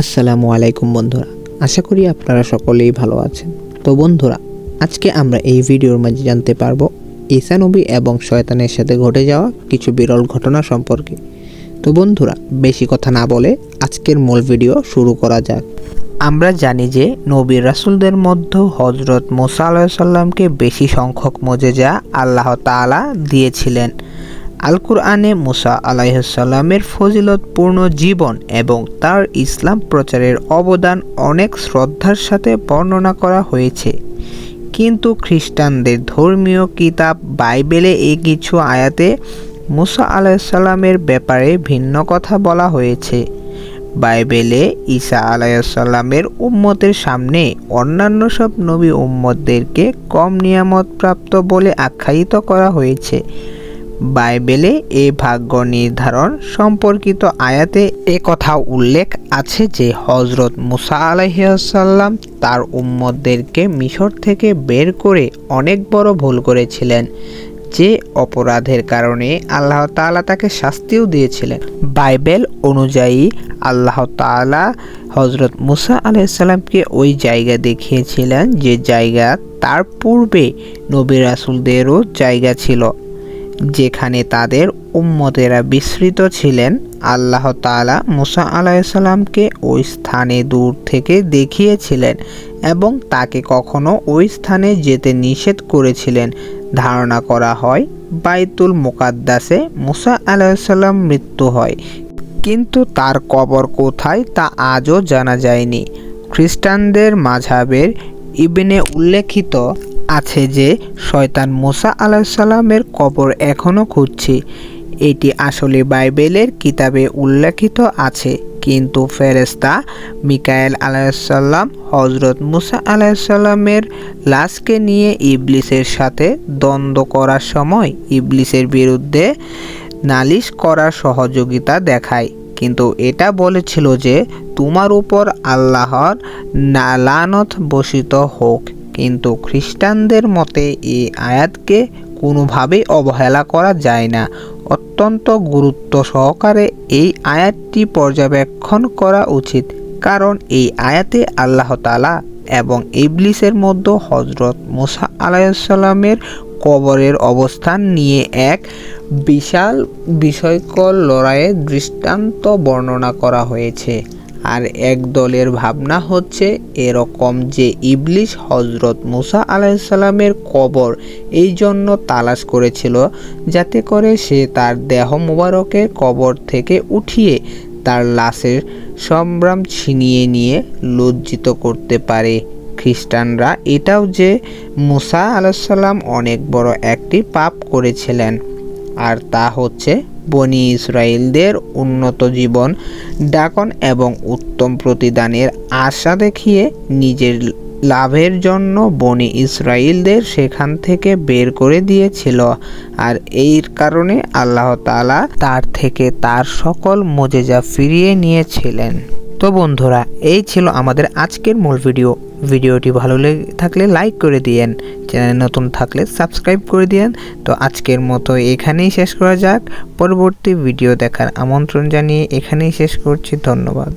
আসসালামু আলাইকুম বন্ধুরা, আশা করি আপনারা সকলেই ভালো আছেন। তো বন্ধুরা, আজকে আমরা এই ভিডিওর মাঝে জানতে পারব, ঈসা নবী এবং শয়তানের সাথে ঘটে যাওয়া কিছু বিরল ঘটনা সম্পর্কে। তো বন্ধুরা, বেশি কথা না বলে আজকের মূল ভিডিও শুরু করা যাক। আমরা জানি যে নবী রাসুলদের মধ্যে হজরত মোসা আলাহিসাল্লামকে বেশি সংখ্যক মজেজা আল্লাহ তাআলা দিয়েছিলেন। আল কুরআনে মুসা আলাইসাল্লামের ফজিলতপূর্ণ জীবন এবং তার ইসলাম প্রচারের অবদান অনেক শ্রদ্ধার সাথে বর্ণনা করা হয়েছে। কিন্তু খ্রিস্টানদের ধর্মীয় কিতাব, বাইবেলে এই কিছু আয়াতে মুসা আলাইসাল্লামের ব্যাপারে ভিন্ন কথা বলা হয়েছে। বাইবেলে ঈসা আলাইসাল্লামের উম্মতের সামনে অন্যান্য সব নবী উম্মতদেরকে কম নিয়ামত প্রাপ্ত বলে আখ্যায়িত করা হয়েছে। বাইবেলে এ ভাগ্য নির্ধারণ সম্পর্কিত আয়াতে এ কথা উল্লেখ আছে যে হজরত মুসা আলাইসাল্লাম তার উম্মদদেরকে মিশর থেকে বের করে অনেক বড় ভুল করেছিলেন, যে অপরাধের কারণে আল্লাহ তাআলা তাকে শাস্তিও দিয়েছিলেন। বাইবেল অনুযায়ী আল্লাহ তাআলা হজরত মুসা আলাইসাল্লামকে ওই জায়গা দেখিয়েছিলেন, যে জায়গা তার পূর্বে নবী রাসুলদেরও জায়গা ছিল। যেখানে তাদের উম্মতেরা বিস্মৃত ছিলেন, আল্লাহ তাআলা মুসা আলাইসাল্লামকে ওই স্থানে দূর থেকে দেখিয়েছিলেন এবং তাকে কখনো ওই স্থানে যেতে নিষেধ করেছিলেন। ধারণা করা হয়, বাইতুল মুকাদ্দাসে মুসা আলাইসাল্লাম মৃত্যু হয়। কিন্তু তার কবর কোথায় তা আজও জানা যায়নি। খ্রিস্টানদের মাঝাবের ইবনে উল্লেখিত আছে যে শয়তান মুসা আলাহিসাল্লামের কবর এখনও খুঁজছে। এটি আসলে বাইবেলের কিতাবে উল্লেখিত আছে। কিন্তু ফেরেস্তা মিকায়েল আলাহিসাল্লাম হজরত মুসা আলাহিসাল্লামের লাশকে নিয়ে ইবলিসের সাথে দ্বন্দ্ব করার সময় ইবলিসের বিরুদ্ধে নালিশ করার সহযোগিতা দেখায়। কিন্তু এটা বলেছিল যে তোমার উপর আল্লাহর লানত বসিত হোক। কিন্তু খ্রিস্টানদের মতে এই আয়াতকে কোনোভাবেই অবহেলা করা যায় না। অত্যন্ত গুরুত্ব সহকারে এই আয়াতটি পর্যবেক্ষণ করা উচিত, কারণ এই আয়াতে আল্লাহ তালা এবং ইবলিসের মধ্যে হজরত মুসা আলাইসাল্লামের কবরের অবস্থান নিয়ে এক বিশাল বিষয়কর লড়াইয়ের দৃষ্টান্ত বর্ণনা করা হয়েছে। আর এক দলের ভাবনা হচ্ছে এরকম যে ইবলিশ হজরত মুসা আলাইসাল্লামের কবর এই জন্য তালাশ করেছিল যাতে করে সে তার দেহ মুবারকের কবর থেকে উঠিয়ে তার লাশের সম্ভ্রাম ছিনিয়ে নিয়ে লজ্জিত করতে পারে। খ্রিস্টানরা এটাও যে মুসা আলাইসাল্লাম অনেক বড় একটি পাপ করেছিলেন। আর তা হচ্ছে বনি ইসরায়েলদের উন্নত জীবন, ডাকন এবং উত্তম প্রতিদানের আশা দেখিয়ে নিজের লাভের জন্য বনি ইসরায়েলদের সেখান থেকে বের করে দিয়েছিল। আর এই কারণে আল্লাহ তালা তার থেকে তার সকল মজেজা ফিরিয়ে নিয়েছিলেন। তো বন্ধুরা, এই ছিল আমাদের আজকের মূল ভিডিও। ভিডিওটি ভালো লেগে থাকলে লাইক করে দিয়েন, চ্যানেল নতুন থাকলে সাবস্ক্রাইব করে দিয়েন। তো আজকের মতো এখানেই শেষ করা যাক, পরবর্তী ভিডিও দেখার আমন্ত্রণ জানিয়ে এখানেই শেষ করছি, ধন্যবাদ।